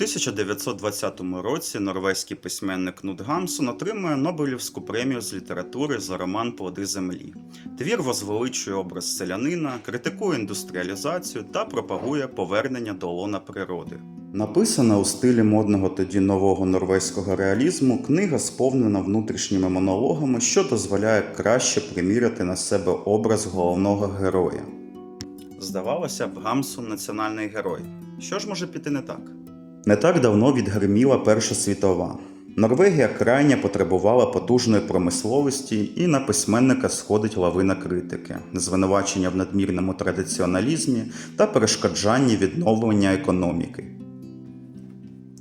1920 році норвезький письменник Кнут Гамсун отримує Нобелівську премію з літератури за роман Плоди землі. Твір возвеличує образ селянина, критикує індустріалізацію та пропагує повернення до лона природи. Написана у стилі модного тоді нового норвезького реалізму, книга сповнена внутрішніми монологами, що дозволяє краще приміряти на себе образ головного героя. Здавалося б, Гамсун національний герой. Що ж може піти не так? Не так давно відгриміла Перша світова. Норвегія крайня потребувала потужної промисловості, і на письменника сходить лавина критики, звинувачення в надмірному традиціоналізмі та перешкоджанні відновлення економіки.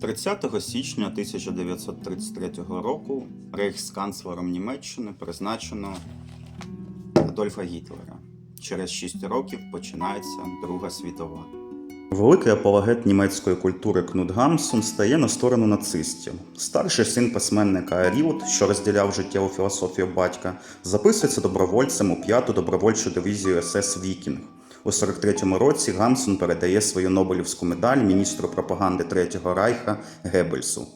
30 січня 1933 року рейхсканцлером Німеччини призначено Адольфа Гітлера. Через 6 років починається Друга світова. Великий апологет німецької культури Кнут Гамсун стає на сторону нацистів. Старший син письменника Аріот, що розділяв життєву філософію батька, записується добровольцем у п'яту добровольчу дивізію СС Вікінг. У 43-му році Гамсун передає свою Нобелівську медаль міністру пропаганди Третього Райха Геббельсу.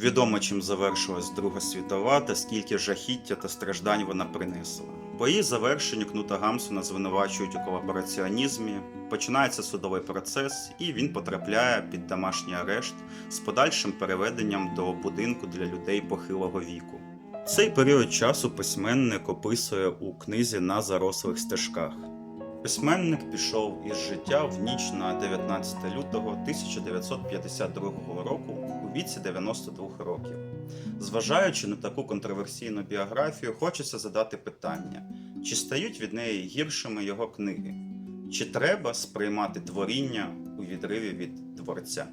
Відомо, чим завершилась Друга світова та скільки жахіття та страждань вона принесла. По її завершенню Кнута Гамсона звинувачують у колабораціонізмі, починається судовий процес, і він потрапляє під домашній арешт з подальшим переведенням до будинку для людей похилого віку. Цей період часу письменник описує у книзі на зарослих стежках. Письменник пішов із життя в ніч на 19 лютого 1952 року у віці 92 років. Зважаючи на таку контроверсійну біографію, хочеться задати питання: чи стають від неї гіршими його книги? Чи треба сприймати творіння у відриві від творця?